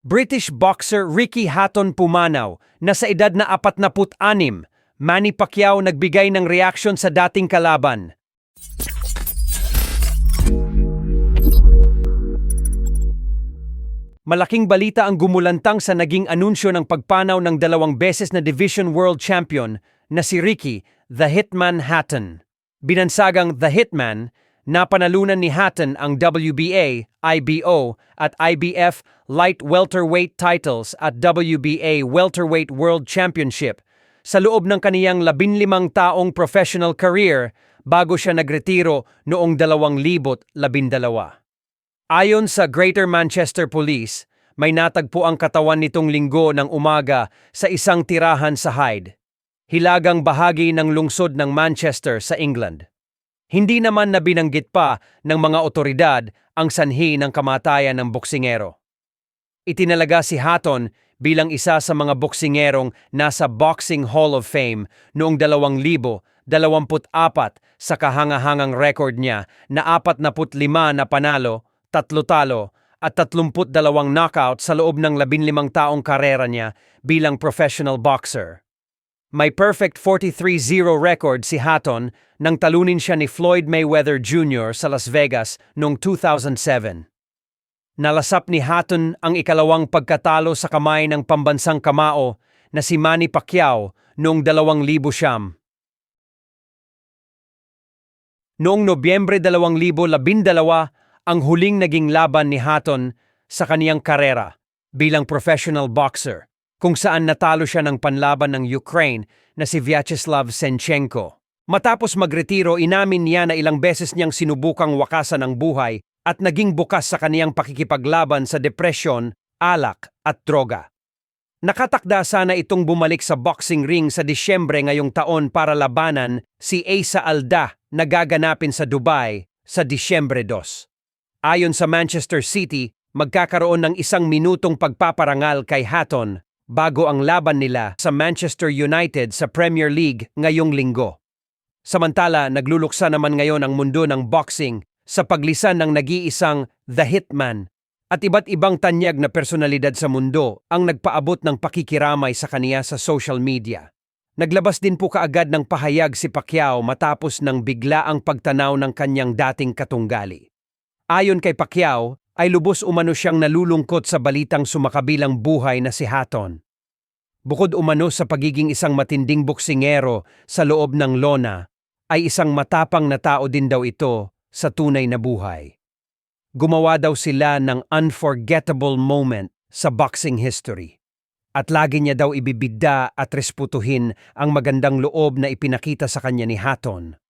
British boxer Ricky Hatton pumanaw na sa edad na 46, Manny Pacquiao nagbigay ng reaksyon sa dating kalaban. Malaking balita ang gumulantang sa naging anunsyo ng pagpanaw ng dalawang beses na Division World Champion na si Ricky, The Hitman Hatton. Binansagang The Hitman, napanalunan ni Hatton ang WBA, IBO at IBF light welterweight titles at WBA welterweight world championship sa loob ng kaniyang labinlimang taong professional career bago siya nagretiro noong 2012. Ayon sa Greater Manchester Police, may natagpo ang katawan nitong linggo ng umaga sa isang tirahan sa Hyde, hilagang bahagi ng lungsod ng Manchester sa England. Hindi naman na binanggit pa ng mga otoridad ang sanhi ng kamatayan ng boksingero. Itinalaga si Hatton bilang isa sa mga boksingerong nasa Boxing Hall of Fame noong 2024 sa kahangahangang record niya na 45 na panalo, tatlo talo at 32 knockout sa loob ng 15 taong karera niya bilang professional boxer. May perfect 43-0 record si Hatton nang talunin siya ni Floyd Mayweather Jr. sa Las Vegas noong 2007. Nalasap ni Hatton ang ikalawang pagkatalo sa kamay ng pambansang kamao na si Manny Pacquiao noong 2000 siyam. Noong Nobyembre 2012, ang huling naging laban ni Hatton sa kaniyang karera bilang professional boxer, kung saan natalo siya ng panlaban ng Ukraine na si Vyacheslav Senchenko. Matapos magretiro, inamin niya na ilang beses niyang sinubukang wakasan ang buhay at naging bukas sa kaniyang pakikipaglaban sa depresyon, alak at droga. Nakatakda sana itong bumalik sa boxing ring sa Disyembre ngayong taon para labanan si Asa Alda na gaganapin sa Dubai sa Disyembre 2. Ayon sa Manchester City, magkakaroon ng isang minutong pagpaparangal kay Hatton bago ang laban nila sa Manchester United sa Premier League ngayong linggo. Samantala, nagluluksa naman ngayon ang mundo ng boxing sa paglisan ng nag-iisang The Hitman at iba't ibang tanyag na personalidad sa mundo ang nagpaabot ng pakikiramay sa kaniya sa social media. Naglabas din po kaagad ng pahayag si Pacquiao matapos ng biglaang pagtanaw ng kanyang dating katunggali. Ayon kay Pacquiao, ay lubos umano siyang nalulungkot sa balitang sumakabilang buhay na si Hatton. Bukod umano sa pagiging isang matinding boksingero sa loob ng lona, ay isang matapang na tao din daw ito sa tunay na buhay. Gumawa daw sila ng unforgettable moment sa boxing history. At lagi niya daw ibibida at resputuhin ang magandang loob na ipinakita sa kanya ni Hatton.